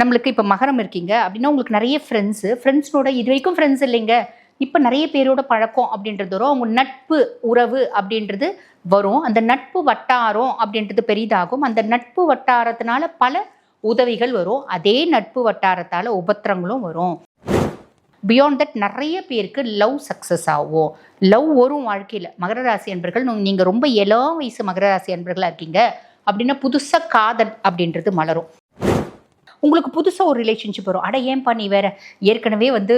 நம்மளுக்கு இப்போ மகரம் இருக்கீங்க அப்படின்னா உங்களுக்கு நிறைய ஃப்ரெண்ட்ஸு ஃப்ரெண்ட்ஸோட இது வரைக்கும் ஃப்ரெண்ட்ஸ் இல்லைங்க. இப்போ நிறைய பேரோட பழக்கம் அப்படின்றது வரும். அவங்க நட்பு உறவு அப்படின்றது வரும். அந்த நட்பு வட்டாரம் அப்படின்றது பெரிதாகும். அந்த நட்பு வட்டாரத்தினால பல உதவிகள் வரும். அதே நட்பு வட்டாரத்தால் உபத்திரங்களும் வரும். பியாண்ட் தட் நிறைய பேருக்கு லவ் சக்ஸஸ் ஆகும். லவ் வரும் வாழ்க்கையில். மகர ராசி அன்பர்கள் நீங்கள் ரொம்ப இளம் வயசு மகர ராசி அன்பர்களாக இருக்கீங்க அப்படின்னா புதுசாக காதல் அப்படின்றது மலரும். உங்களுக்கு புதுசாக ஒரு ரிலேஷன்ஷிப் வரும். அட ஏன்பா நீ வேற? ஏற்கனவே வந்து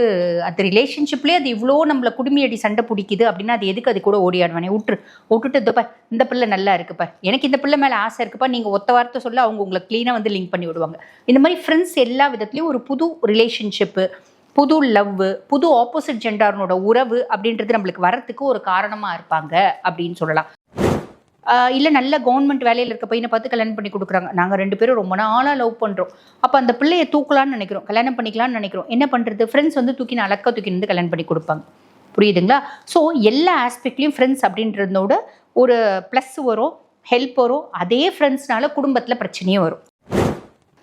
அந்த ரிலேஷன்ஷிப்லேயே அது இவ்வளோ நம்மளை குடுமையடி சண்டை பிடிக்குது அப்படின்னா அது எதுக்கு அது கூட ஓடியாடுவானே விட்டுரு விட்டுட்டு இதப்பா இந்த பிள்ளை நல்லா இருக்குப்பா. எனக்கு இந்த பிள்ளை மேலே ஆசை இருக்குப்பா. நீங்கள் ஒத்த வார்த்தை சொல்ல அவங்க உங்களை க்ளீனாக வந்து லிங்க் பண்ணி விடுவாங்க. இந்த மாதிரி ஃப்ரெண்ட்ஸ் எல்லா விதத்துலேயும் ஒரு புது ரிலேஷன்ஷிப்பு புது லவ் புது ஆப்போசிட் ஜெண்டாரனோட உறவு அப்படின்றது நம்மளுக்கு வரத்துக்கு ஒரு காரணமாக இருப்பாங்க அப்படின்னு சொல்லலாம். இல்லை நல்ல கவர்மெண்ட் வேலையில் இருக்க பையனை பார்த்து கல்யாணம் பண்ணி கொடுக்குறாங்க. நாங்கள் ரெண்டு பேரும் ரொம்ப நாளாக லவ் பண்ணுறோம் அப்போ அந்த பிள்ளையை தூக்கலாம்னு நினைக்கிறோம். கல்யாணம் பண்ணிக்கலாம்னு நினைக்கிறோம். என்ன பண்ணுறது ஃப்ரெண்ட்ஸ் வந்து தூக்கி அழக்க தூக்கி வந்து கல்யாணம் பண்ணி கொடுப்பாங்க. புரியுதுங்களா? ஸோ எல்லா ஆஸ்பெக்ட்லேயும் ஃப்ரெண்ட்ஸ் அப்படின்றதோட ஒரு ப்ளஸ் வரும் ஹெல்ப் வரும். அதே ஃப்ரெண்ட்ஸ்னால குடும்பத்தில் பிரச்சனையும் வரும்.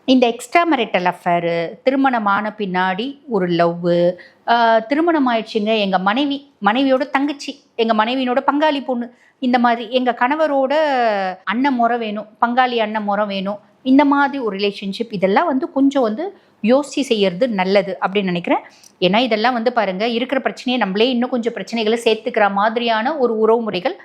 இந்த எக்ஸ்ட்ரா மெரிட்டல் அஃபேரு திருமணமான பின்னாடி ஒரு லவ்வு திருமணம் ஆயிடுச்சுங்க எங்கள் மனைவி மனைவியோட தங்கச்சி எங்கள் மனைவியினோட பங்காளி பொண்ணு இந்த மாதிரி எங்கள் கணவரோட அண்ணன் முறை வேணும் பங்காளி அண்ணன் முறை வேணும் இந்த மாதிரி ஒரு ரிலேஷன்ஷிப் இதெல்லாம் வந்து கொஞ்சம் வந்து யோசிச்சு செய்யறது நல்லது அப்படின்னு நினைக்கிறேன். ஏன்னா இதெல்லாம் வந்து பாருங்கள் இருக்கிற பிரச்சனையை நம்மளே இன்னும் கொஞ்சம் பிரச்சனைகளை சேர்த்துக்கிற மாதிரியான ஒரு உறவு முறைகள்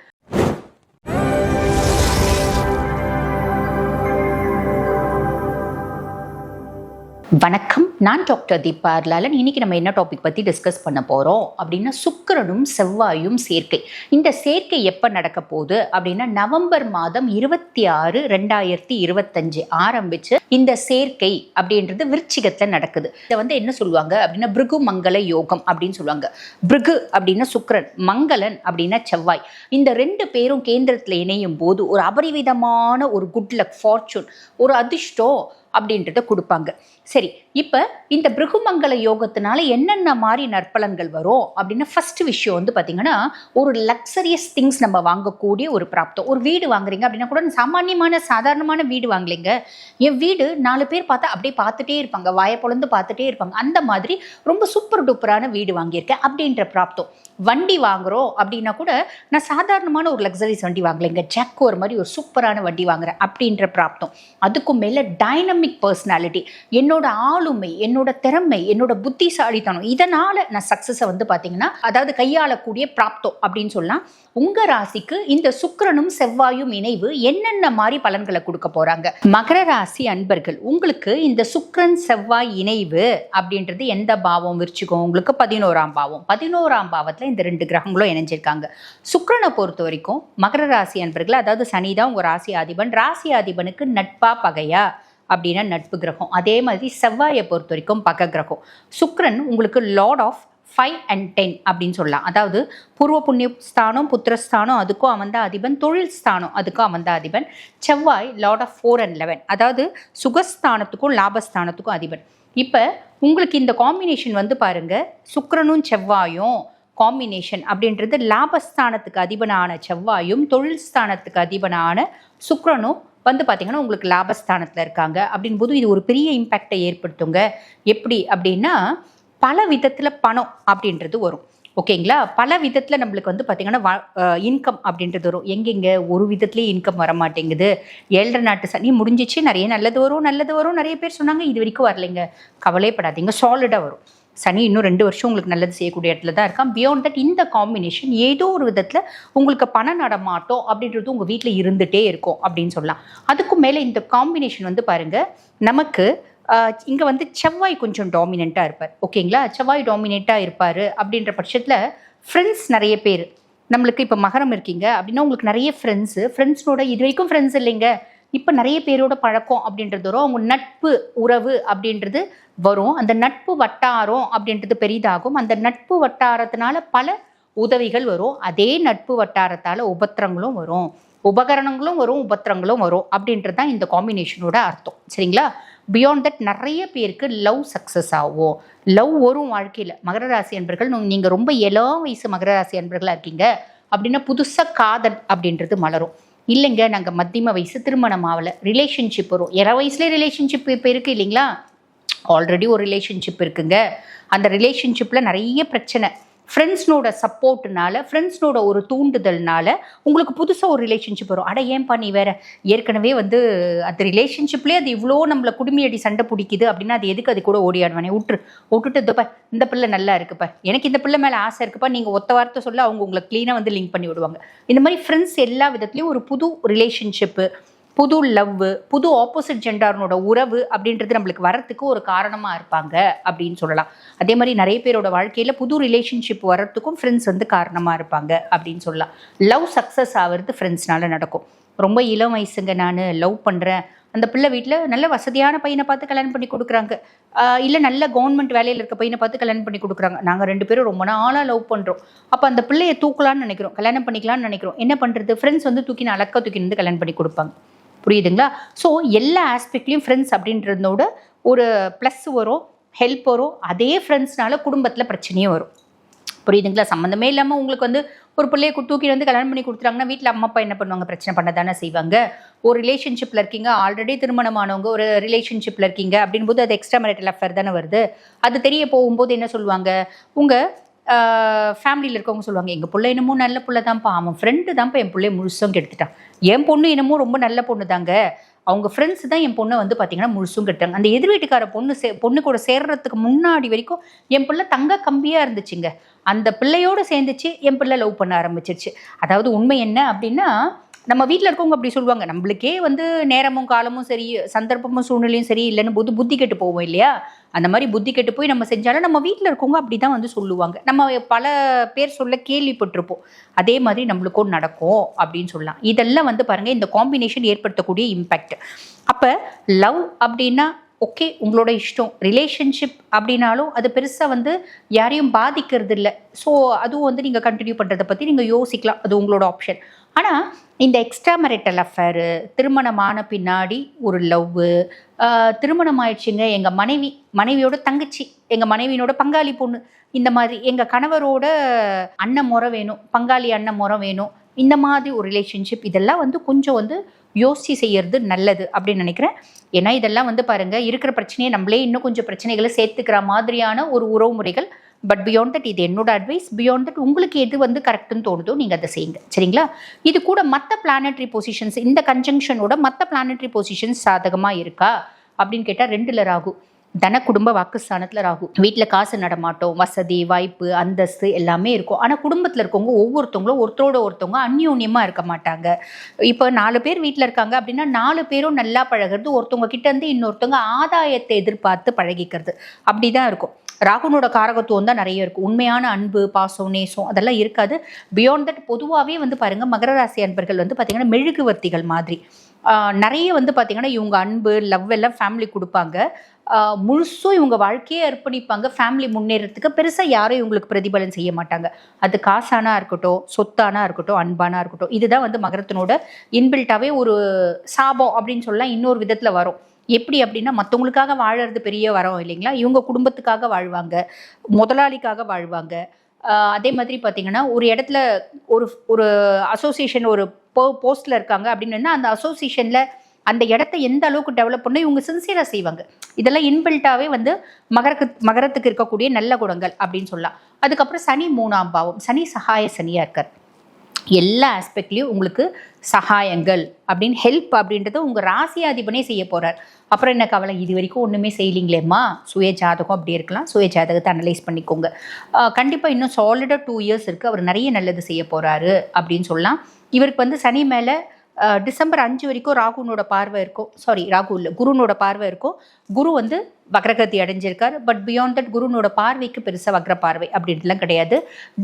வணக்கம். நான் டாக்டர் தீபா லாலன் இன்னைக்கு நம்ம என்ன டாபிக் பற்றி டிஸ்கஸ் பண்ண போகிறோம் அப்படின்னா சுக்கரனும் செவ்வாயும் சேர்க்கை. இந்த சேர்க்கை எப்போ நடக்க போகுது? அப்படின்னா நவம்பர் மாதம் இருபத்தி ஆறு ரெண்டாயிரத்தி இருபத்தஞ்சு ஆரம்பிச்சு இந்த சேர்க்கை அப்படின்றது விருச்சிகத்தில் நடக்குது. இதை வந்து என்ன சொல்லுவாங்க? அப்படின்னா பிருகு மங்கள யோகம் அப்படின்னு சொல்லுவாங்க. பிருகு அப்படின்னா சுக்கரன் மங்களன் அப்படின்னா செவ்வாய். இந்த ரெண்டு பேரும் கேந்திரத்தில் இணையும் போது ஒரு அபரிவிதமான ஒரு குட் லக் ஃபார்ச்சூன் ஒரு அதிர்ஷ்டம் அப்படின்றத கொடுப்பாங்க. சரி இப்போ இந்த பிருகுமங்கல யோகத்தினால என்னென்ன மாதிரி நற்பலன்கள் வரும் அப்படின்னா ஃபர்ஸ்ட் விஷயம் வந்து பார்த்தீங்கன்னா ஒரு லக்ஸரியஸ் திங்ஸ் நம்ம வாங்கக்கூடிய ஒரு பிராப்தம். ஒரு வீடு வாங்குறீங்க அப்படின்னா கூட சாமானியமான சாதாரணமான வீடு வாங்கலைங்க. என் வீடு நாலு பேர் பார்த்தா அப்படியே பார்த்துட்டே இருப்பாங்க. வாயை பொழந்து பார்த்துட்டே இருப்பாங்க. அந்த மாதிரி ரொம்ப சூப்பர் டூப்பரான வீடு வாங்கியிருக்கேன் அப்படின்ற பிராப்தம். வண்டி வாங்குறோம் அப்படின்னா கூட நான் சாதாரணமான ஒரு லக்ஸரிஸ் வண்டி வாங்கலைங்க. ஜாக்கோர் ஒரு மாதிரி ஒரு சூப்பரான வண்டி வாங்குறேன் அப்படின்ற பிராப்தம். அதுக்கும் மேலே டைனமிக் பர்சனாலிட்டி என்னோட என்னோட ஆளுமை என்னோட திறமை என்னோட புத்திசாலித்தனம் இதனால நான் சக்ஸஸை வந்து பார்த்தீங்கன்னா அதாவது கையாளக்கூடிய பிராப்தம் அப்படின்னு சொல்லலாம். உங்க ராசிக்கு இந்த சுக்கிரனும் செவ்வாயும் இணைவு என்னென்ன மாதிரி பலன்களை கொடுக்க போறாங்க? மகர ராசி அன்பர்கள் உங்களுக்கு இந்த சுக்கரன் செவ்வாய் இணைவு அப்படின்றது எந்த பாவம் விரிச்சுக்கும் உங்களுக்கு பதினோராம் பாவம். பதினோராம் பாவத்தில் இந்த ரெண்டு கிரகங்களும் இணைஞ்சிருக்காங்க. சுக்கரனை பொறுத்த வரைக்கும் மகர ராசி அன்பர்கள் அதாவது சனிதான் உங்கள் உங்க ராசி அதிபன் ராசி அதிபனுக்கு நட்பா பகையா? அப்படின்னா நட்பு கிரகம். அதே மாதிரி செவ்வாயை பொறுத்த வரைக்கும் பக்க கிரகம். சுக்ரன் உங்களுக்கு lord of five and ten அப்படின்னு சொல்லலாம். அதாவது பூர்வ புண்ணிய ஸ்தானம் புத்திரஸ்தானம் அதுக்கும் அவன் தான் அதிபன். தொழில் ஸ்தானம் அதுக்கும் அவன் தான் Athiban. Sevvai lord of four and eleven அதாவது சுகஸ்தானத்துக்கும் லாபஸ்தானத்துக்கும் அதிபன். இப்போ உங்களுக்கு இந்த காம்பினேஷன் வந்து பாருங்கள் சுக்ரனும் செவ்வாயும் காம்பினேஷன் அப்படின்றது லாபஸ்தானத்துக்கு அதிபனான செவ்வாயும் தொழில் ஸ்தானத்துக்கு அதிபனான சுக்ரனும் வந்து பார்த்தீங்கன்னா உங்களுக்கு லாபஸ்தானத்தில் இருக்காங்க. அப்படின் போது இது ஒரு பெரிய இம்பேக்டை ஏற்படுத்துங்க. எப்படி? அப்படின்னா பல விதத்தில் பணம் அப்படின்றது வரும். ஓகேங்களா? பல விதத்தில் நம்மளுக்கு வந்து பார்த்திங்கன்னா இன்கம் அப்படின்றது வரும். எங்கெங்க? ஒரு விதத்துலேயே இன்கம் வர மாட்டேங்குது ஏழரை நாட்டு சனி முடிஞ்சிச்சு. நிறைய நல்லது வரும் நல்லது வரும். நிறைய பேர் சொன்னாங்க இது வரைக்கும் வரலைங்க. கவலைப்படாதீங்க சாலிடாக வரும். சனி இன்னும் ரெண்டு வருஷம் உங்களுக்கு நல்லது செய்யக்கூடிய இடத்துல தான் இருக்கான். பியாண்ட் தட் இந்த காம்பினேஷன் ஏதோ ஒரு விதத்தில் உங்களுக்கு பண நடமாட்டோம் அப்படின்றது உங்கள் வீட்டில் இருந்துகிட்டே இருக்கும் அப்படின்னு சொல்லலாம். அதுக்கும் மேலே இந்த காம்பினேஷன் வந்து பாருங்கள் நமக்கு இங்கே வந்து செவ்வாய் கொஞ்சம் டாமினண்ட்டாக இருப்பார். ஓகேங்களா செவ்வாய் டாமினேட்டாக இருப்பார் அப்படின்ற பட்சத்தில் ஃப்ரெண்ட்ஸ் நிறைய பேர். நம்மளுக்கு இப்போ மகரம் இருக்கீங்க அப்படின்னா உங்களுக்கு நிறைய ஃப்ரெண்ட்ஸு ஃப்ரெண்ட்ஸோட இது வரைக்கும் ஃப்ரெண்ட்ஸ் இல்லைங்க. இப்போ நிறைய பேரோட பழக்கம் அப்படின்றது வரும். அவங்க நட்பு உறவு அப்படின்றது வரும். அந்த நட்பு வட்டாரம் அப்படின்றது பெரிதாகும். அந்த நட்பு வட்டாரத்தினால பல உதவிகள் வரும். அதே நட்பு வட்டாரத்தால் உபத்திரங்களும் வரும். உபகரணங்களும் வரும் உபத்திரங்களும் வரும் அப்படின்றது தான் இந்த காம்பினேஷனோட அர்த்தம். சரிங்களா? பியாண்ட் தட் நிறைய பேருக்கு லவ் சக்ஸஸ் ஆகும். லவ் வரும் வாழ்க்கையில். மகர ராசி அன்பர்கள் நீங்கள் ரொம்ப இளம் வயசு மகர ராசி அன்பர்களாக இருக்கீங்க அப்படின்னா புதுசாக காதல் அப்படின்றது மலரும். இல்லைங்க நாங்கள் மத்தியம வயசு திருமணம் ஆகலை ரிலேஷன்ஷிப் வரும் இற வயசுலேயே ரிலேஷன்ஷிப் இப்போ இருக்குது இல்லைங்களா? ஆல்ரெடி ஒரு ரிலேஷன்ஷிப் இருக்குங்க. அந்த ரிலேஷன்ஷிப்பில் நிறைய பிரச்சனை. ஃப்ரெண்ட்ஸ்னோட சப்போர்ட்னால ஃப்ரெண்ட்ஸ்னோட ஒரு தூண்டுதல்னால உங்களுக்கு புதுசாக ஒரு ரிலேஷன்ஷிப் வரும். அட ஏன்பா நீ வேற? ஏற்கனவே வந்து அந்த ரிலேஷன்ஷிப்லேயே அது இவ்வளோ நம்மளை குடுமையடி சண்டை பிடிக்குது அப்படின்னா அது எதுக்கு அது கூட ஓடியாடுவானே? விட்டுரு விட்டுட்டு இதப்பா இந்த பிள்ளை நல்லா இருக்குப்பா. எனக்கு இந்த பிள்ளை மேலே ஆசை இருக்குப்பா. நீங்கள் ஒத்த வார்த்தை சொல்ல அவங்க உங்களை க்ளீனாக வந்து லிங்க் பண்ணி விடுவாங்க. இந்த மாதிரி ஃப்ரெண்ட்ஸ் எல்லா விதத்துலேயும் ஒரு புது ரிலேஷன்ஷிப்பு புது லவ் புது ஆப்போசிட் ஜெண்டாரனோட உறவு அப்படின்றது நம்மளுக்கு வரத்துக்கு ஒரு காரணமாக இருப்பாங்க அப்படின்னு சொல்லலாம். அதே மாதிரி நிறைய பேரோட வாழ்க்கையில் புது ரிலேஷன்ஷிப் வரத்துக்கும் ஃப்ரெண்ட்ஸ் வந்து காரணமாக இருப்பாங்க அப்படின்னு சொல்லலாம். லவ் சக்ஸஸ் ஆகிறது ஃப்ரெண்ட்ஸ்னால நடக்கும். ரொம்ப இளம் வயசுங்க நான் லவ் பண்ணுறேன் அந்த பிள்ளை வீட்டில் நல்ல வசதியான பையனை பார்த்து கல்யாணம் பண்ணி கொடுக்குறாங்க. இல்லை நல்ல கவர்மெண்ட் வேலையில் இருக்க பையனை பார்த்து கல்யாணம் பண்ணி கொடுக்குறாங்க. நாங்கள் ரெண்டு பேரும் ரொம்ப நாளாக லவ் பண்ணுறோம் அப்போ அந்த பிள்ளையை தூக்கலாம்னு நினைக்கிறோம். கல்யாணம் பண்ணிக்கலாம்னு நினைக்கிறோம். என்ன பண்ணுறது ஃப்ரெண்ட்ஸ் வந்து தூக்கி அலக்க தூக்கி வந்து கல்யாணம் பண்ணி கொடுப்பாங்க. புரியுதுங்களா? ஸோ எல்லா ஆஸ்பெக்ட்லேயும் ஃப்ரெண்ட்ஸ் அப்படின்றதோட ஒரு ப்ளஸ் வரும் ஹெல்ப் வரும். அதே ஃப்ரெண்ட்ஸ்னால குடும்பத்தில் பிரச்சனையும் வரும். புரியுதுங்களா? சம்மந்தமே இல்லாமல் உங்களுக்கு வந்து ஒரு பிள்ளைய தூக்கி வந்து கல்யாணம் பண்ணி கொடுத்துறாங்கன்னா வீட்டில் அம்மா அப்பா என்ன பண்ணுவாங்க? பிரச்சனை பண்ண தானே செய்வாங்க. ஒரு ரிலேஷன்ஷிப்பில் இருக்கீங்க ஆல்ரெடி திருமணமானவங்க ஒரு ரிலேஷன்ஷிப்பில் இருக்கீங்க அப்படின்போது அது எக்ஸ்ட்ரா மேரிட்டல் அஃபேர் தானே வருது. அது தெரிய போகும்போது என்ன சொல்லுவாங்க? உங்கள் ஃபேமிலியில் இருக்கவங்க சொல்லுவாங்க எங்கள் பிள்ளை என்னமோ நல்ல பிள்ளை தான்ப்பா அவன் ஃப்ரெண்டு தான்ப்பா. என் பிள்ளைய முழுசும் கெடுத்துட்டான். என் பொண்ணு என்னமோ ரொம்ப நல்ல பொண்ணு தாங்க அவங்க ஃப்ரெண்ட்ஸ் தான் என் பொண்ணை வந்து பார்த்தீங்கன்னா முழுசும் கெட்டாங்க அந்த எதிர் வீட்டுக்கார பொண்ணு சே பொண்ணு கூட சேர்றதுக்கு முன்னாடி வரைக்கும் என் பிள்ளை தங்க கம்பியாக இருந்துச்சுங்க. அந்த பிள்ளையோடு சேர்ந்துச்சு என் பிள்ளை லவ் பண்ண ஆரம்பிச்சிருச்சு. அதாவது உண்மை என்ன அப்படின்னா நம்ம வீட்டில் இருக்கவங்க அப்படி சொல்லுவாங்க. நம்மளுக்கே வந்து நேரமும் காலமும் சரி சந்தர்ப்பமும் சூழ்நிலையும் சரி இல்லைன்னு புது புத்தி கெட்டு போவோம் இல்லையா? அந்த மாதிரி புத்தி கெட்டு போய் நம்ம செஞ்சாலும் நம்ம வீட்டில் இருக்கவங்க அப்படி தான் வந்து சொல்லுவாங்க. நம்ம பல பேர் சொல்ல கேள்விப்பட்டிருப்போம். அதே மாதிரி நம்மளுக்கும் நடக்கும் அப்படின்னு சொல்லலாம். இதெல்லாம் வந்து பாருங்கள் இந்த காம்பினேஷன் ஏற்படுத்தக்கூடிய இம்பேக்ட் அப்போ லவ் அப்படின்னா ஓகே உங்களோட இஷ்டம். ரிலேஷன்ஷிப் அப்படின்னாலும் அது பெருசாக வந்து யாரையும் பாதிக்கிறது இல்லை ஸோ அதுவும் வந்து நீங்கள் கண்டினியூ பண்ணுறதை பற்றி நீங்கள் யோசிக்கலாம். அது உங்களோட ஆப்ஷன் ஆனால் இந்த எக்ஸ்ட்ரா மெரிட்டல் அஃபேரு திருமணமான பின்னாடி ஒரு லவ்வு திருமணம் ஆயிடுச்சுங்க எங்கள் மனைவி மனைவியோட தங்கச்சி எங்கள் மனைவியினோட பங்காளி பொண்ணு இந்த மாதிரி எங்கள் கணவரோட அண்ணன் முறை வேணும் பங்காளி அண்ணன் முறை வேணும் இந்த மாதிரி ஒரு ரிலேஷன்ஷிப் இதெல்லாம் வந்து கொஞ்சம் வந்து யோசிச்சு செய்யறது நல்லது அப்படின்னு நினைக்கிறேன். ஏன்னா இதெல்லாம் வந்து பாருங்க இருக்கிற பிரச்சனையை நம்மளே இன்னும் கொஞ்சம் பிரச்சனைகளை சேர்த்துக்கிற மாதிரியான ஒரு உறவு முறைகள். பட் பியாண்ட் தட் இது என்னோட அட்வைஸ் பியாண்ட் தட் உங்களுக்கு எது வந்து கரெக்டுன்னு தோணுதோ நீங்கள் அதை செய்யுங்க. சரிங்களா? இது கூட மற்ற பிளானட்ரி பொசிஷன்ஸ் இந்த கன்ஜங்ஷனோட மற்ற பிளானட்ரி பொசிஷன்ஸ் சாதகமாக இருக்கா? அப்படின்னு கேட்டால் ரெண்டுல ராகு. தன குடும்ப வாக்குஸ்தானத்தில் ராகு. வீட்டில் காசு நடமாட்டோம் வசதி வாய்ப்பு அந்தஸ்து எல்லாமே இருக்கும். ஆனால் குடும்பத்தில் இருக்கவங்க ஒவ்வொருத்தவங்களும் ஒருத்தரோட ஒருத்தவங்க அந்யோன்யமாக இருக்க மாட்டாங்க. இப்போ நாலு பேர் வீட்டில் இருக்காங்க அப்படின்னா நாலு பேரும் நல்லா பழகுறது ஒருத்தவங்க கிட்ட இருந்து இன்னொருத்தவங்க ஆதாயத்தை எதிர்பார்த்து பழகிக்கிறது. அப்படி தான் இருக்கும். ராகுனோட காரகத்துவம் தான் நிறைய இருக்கும். உண்மையான அன்பு பாசம் நேசம் அதெல்லாம் இருக்காது. பியாண்ட் தட் பொதுவாகவே வந்து பாருங்கள் மகர ராசி அன்பர்கள் வந்து பார்த்திங்கன்னா மெழுகுவர்த்திகள் மாதிரி. நிறைய வந்து பார்த்தீங்கன்னா இவங்க அன்பு லவ் எல்லாம் ஃபேமிலி கொடுப்பாங்க. முழுசும் இவங்க வாழ்க்கையே அர்ப்பணிப்பாங்க. ஃபேமிலி முன்னேறதுக்கு பெருசாக யாரும் இவங்களுக்கு பிரதிபலன் செய்ய மாட்டாங்க. அது காசானா இருக்கட்டும் சொத்தானா இருக்கட்டும் அன்பானா இருக்கட்டும் இதுதான் வந்து மகரத்தினோட இன்பில்ட்டாவே ஒரு சாபம் அப்படின்னு சொல்லலாம் இன்னொரு விதத்தில் வரும். எப்படி அப்படின்னா மற்றவங்களுக்காக வாழறது பெரிய வரம் இல்லைங்களா? இவங்க குடும்பத்துக்காக வாழ்வாங்க முதலாளிக்காக வாழ்வாங்க. அதே மாதிரி பார்த்தீங்கன்னா ஒரு இடத்துல ஒரு ஒரு அசோசியேஷன் ஒரு போ போஸ்ட்டில் இருக்காங்க அப்படின்னா அந்த அசோசியேஷனில் அந்த இடத்த எந்த அளவுக்கு டெவலப் பண்ண இவங்க சின்சியராக செய்வாங்க. இதெல்லாம் இன்பில்ட்டாகவே வந்து மகரக்கு மகரத்துக்கு இருக்கக்கூடிய நல்ல குணங்கள் அப்படின்னு சொல்லலாம். அதுக்கப்புறம் சனி மூணாம் பாவம் சனி சகாய சனியாக இருக்கார். எல்லா ஆஸ்பெக்ட்லேயும் உங்களுக்கு சகாயங்கள் அப்படின்னு ஹெல்ப் அப்படின்றத உங்கள் ராசியாதிபனே செய்ய போகிறார் அப்புறம் என்ன கவலை? இது வரைக்கும் ஒன்றுமே செய்யலிங்களேம்மா. சுய ஜாதகம் அப்படி இருக்கலாம். சுய ஜாதகத்தை அனலைஸ் பண்ணிக்கோங்க. கண்டிப்பாக இன்னும் சாலிடாக டூ இயர்ஸ் இருக்குது அவர் நிறைய நல்லது செய்ய போகிறாரு அப்படின்னு சொல்லலாம். இவருக்கு வந்து சனி மேலே டிசம்பர் அஞ்சு வரைக்கும் ராகுனோட பார்வை இருக்கும். சாரி ராகு இல்லை குருனோட பார்வை இருக்கும். குரு வந்து வக்ரகதி அடைஞ்சிருக்கார். பட் பியாண்ட் தட் குருனோட பார்வைக்கு பெருசாக வக்ர பார்வை அப்படின்ட்டுலாம் கிடையாது.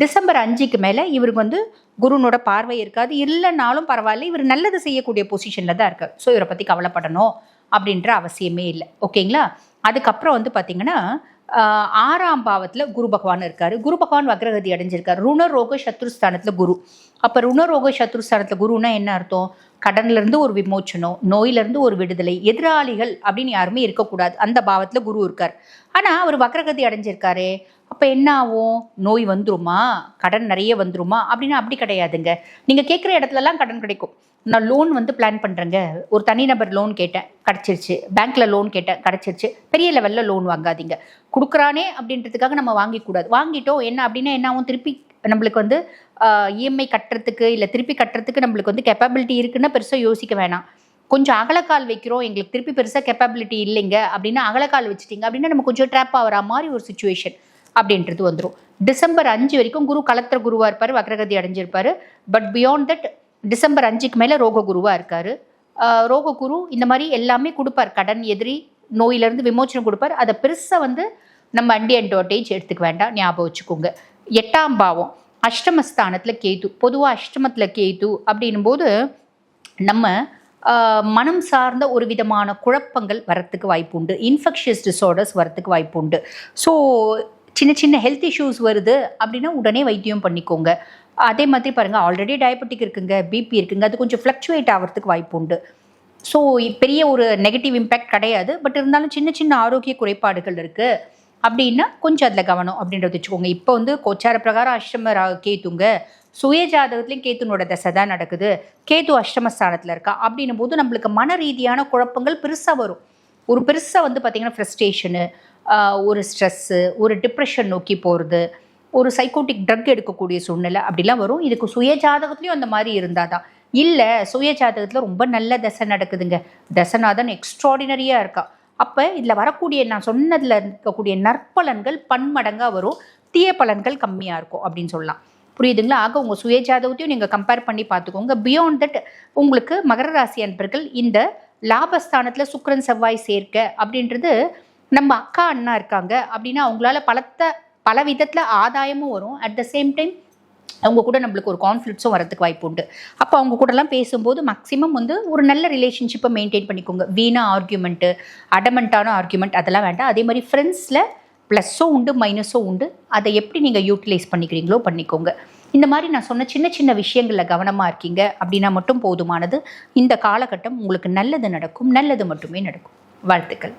டிசம்பர் அஞ்சுக்கு மேலே இவருக்கு வந்து குருனோட பார்வை இருக்காது. இல்லைனாலும் பரவாயில்ல இவர் நல்லது செய்யக்கூடிய பொசிஷனில் தான் இருக்கார். ஸோ இவரை பற்றி கவலைப்படணும் அப்படின்ற அவசியமே இல்லை. ஓகேங்களா அதுக்கப்புறம் வந்து பார்த்திங்கன்னா ஆறாம் பாவத்தில் குரு பகவான் இருக்கார். குரு பகவான் வக்ரகதி அடைஞ்சிருக்கார். ருணரோக சத்ருஸ்தானத்தில் குரு. அப்போ ருணரோக சத்ருஸ்தானத்தில் குருன்னா என்ன அர்த்தம்? கடன்லேருந்து ஒரு விமோச்சனம் நோயிலேருந்து ஒரு விடுதலை எதிராளிகள் அப்படின்னு யாருமே இருக்கக்கூடாது. அந்த பாவத்தில் குரு இருக்கார். ஆனால் அவர் வக்ரகதி அடைஞ்சிருக்காரு. அப்போ என்ன ஆகும்? நோய் வந்துருமா? கடன் நிறைய வந்துருமா? அப்படின்னா அப்படி கிடையாதுங்க. நீங்கள் கேட்குற இடத்துலலாம் கடன் கிடைக்கும். நான் லோன் வந்து பிளான் பண்ணுறேங்க ஒரு தனிநபர் லோன் கேட்டேன் கிடச்சிருச்சு. பேங்க்கில் லோன் கேட்டேன் கிடச்சிருச்சு. பெரிய லெவலில் லோன் வாங்காதீங்க. கொடுக்குறானே அப்படின்றதுக்காக நம்ம வாங்கிக்கூடாது வாங்கிட்டோம் என்ன அப்படின்னா என்ன ஆகும்? திருப்பி நம்மளுக்கு வந்து இஎம்ஐ கட்டுறதுக்கு இல்லை திருப்பி கட்டுறதுக்கு நம்மளுக்கு வந்து கெப்பாபிலிட்டி இருக்குன்னா பெருசாக யோசிக்க வேணாம். கொஞ்சம் அகலக்கால் வைக்கிறோம் எங்களுக்கு திருப்பி பெருசாக கெப்பாபிலிட்டி இல்லைங்க அப்படின்னா அகலக்கால் வச்சுட்டீங்க அப்படின்னா நம்ம கொஞ்சம் ட்ராப் ஆகிற மாதிரி ஒரு சுச்சுவேஷன் அப்படின்றது வந்துடும் டிசம்பர் அஞ்சு வரைக்கும் குரு கலத்திர குருவாக இருப்பார் வக்ரகதி அடைஞ்சிருப்பார். பட் பியாண்ட் தட் டிசம்பர் அஞ்சுக்கு மேலே ரோக குருவாக இருக்கார். ரோக குரு இந்த மாதிரி எல்லாமே கொடுப்பார். கடன் எதிரி நோயிலேருந்து விமோச்சனம் கொடுப்பார். அதை பெருசாக வந்து நம்ம அண்டி அட்வான்டேஜ் எடுத்துக்க வேண்டாம். ஞாபகம் வச்சுக்கோங்க. எட்டாம் பாவம் அஷ்டமஸ்தானத்தில் கேது. பொதுவாக அஷ்டமத்தில் கேது அப்படின்னும் போது நம்ம மனம் சார்ந்த ஒரு விதமான குழப்பங்கள் வரத்துக்கு வாய்ப்பு உண்டு இன்ஃபெக்ஷியஸ் டிஸார்டர்ஸ் வரத்துக்கு வாய்ப்பு உண்டு ஸோ சின்ன சின்ன ஹெல்த் இஷ்யூஸ் வருது அப்படின்னா உடனே வைத்தியம் பண்ணிக்கோங்க. அதே மாதிரி பாருங்கள் ஆல்ரெடி டயபெட்டிக் இருக்குங்க பிபி இருக்குங்க அது கொஞ்சம் ஃப்ளக்சுவேட் ஆகிறதுக்கு வாய்ப்பு உண்டு. ஸோ பெரிய ஒரு நெகட்டிவ் இம்பேக்ட் கிடையாது பட் இருந்தாலும் சின்ன சின்ன ஆரோக்கிய குறைபாடுகள் இருக்குது அப்படின்னா கொஞ்சம் அதில் கவனம் அப்படின்றத வச்சுக்கோங்க. இப்போ வந்து கோச்சார பிரகாரம் அஷ்டம ரா- கேத்துங்க. சுய ஜாதகத்துலேயும் கேத்துனோட தசை தான் நடக்குது. கேத்து அஷ்டமஸ்தானத்தில் இருக்கா. அப்படின்னும் போது நம்மளுக்கு மன ரீதியான குழப்பங்கள் பெருசாக வரும். ஒரு பெருசாக வந்து பார்த்திங்கன்னா ஃப்ரெஸ்ட்ரேஷனு ஒரு ஸ்ட்ரெஸ்ஸு ஒரு டிப்ரெஷன் நோக்கி போகிறது ஒரு சைக்கோட்டிக் ட்ரக் எடுக்கக்கூடிய சூழ்நிலை அப்படிலாம் வரும். இதுக்கு சுய ஜாதகத்துலேயும் அந்த மாதிரி இருந்தால் தான் இல்லை சுய ஜாதகத்தில் ரொம்ப நல்ல தசை நடக்குதுங்க. தசநாதன் எக்ஸ்ட்ராடினரியாக இருக்கா. அப்போ இதில் வரக்கூடிய நான் சொன்னதில் இருக்கக்கூடிய நற்பலன்கள் பன்மடங்காக வரும். தீய பலன்கள் கம்மியாக இருக்கும் அப்படின்னு சொல்லலாம். புரியுதுங்களா? ஆக உங்கள் சுய ஜாதகத்தையும் நீங்கள் கம்பேர் பண்ணி பார்த்துக்கோங்க. பியாண்ட் தட் உங்களுக்கு மகர ராசி அன்பர்கள் இந்த லாபஸ்தானத்தில் சுக்கரன் செவ்வாய் சேர்க்க அப்படின்றது நம்ம அக்கா அண்ணா இருக்காங்க அப்படின்னா அவங்களால பலத்த பல விதத்தில் ஆதாயமும் வரும். அட் த சேம் டைம் அவங்க கூட நம்மளுக்கு ஒரு கான்ஃப்ளிக்ஸும் வரதுக்கு வாய்ப்பு உண்டு. அப்போ அவங்க கூடலாம் பேசும்போது மேக்ஸிமம் வந்து ஒரு நல்ல ரிலேஷன்ஷிப்பை மெயின்டைன் பண்ணிக்கோங்க. வீணா ஆர்கியூமெண்ட்டு அடமெண்ட்டான ஆர்கியூமெண்ட் அதெல்லாம் வேண்டாம். அதே மாதிரி ஃப்ரெண்ட்ஸில் ப்ளஸ்ஸும் உண்டு மைனஸும் உண்டு. அதை எப்படி நீங்கள் யூட்டிலைஸ் பண்ணிக்கிறீங்களோ பண்ணிக்கோங்க. இந்த மாதிரி நான் சொன்ன சின்ன சின்ன விஷயங்களில் கவனமாக இருக்கீங்க அப்படின்னா மட்டும் போதுமானது. இந்த காலகட்டம் உங்களுக்கு நல்லது நடக்கும் நல்லது மட்டுமே நடக்கும். வாழ்த்துக்கள்.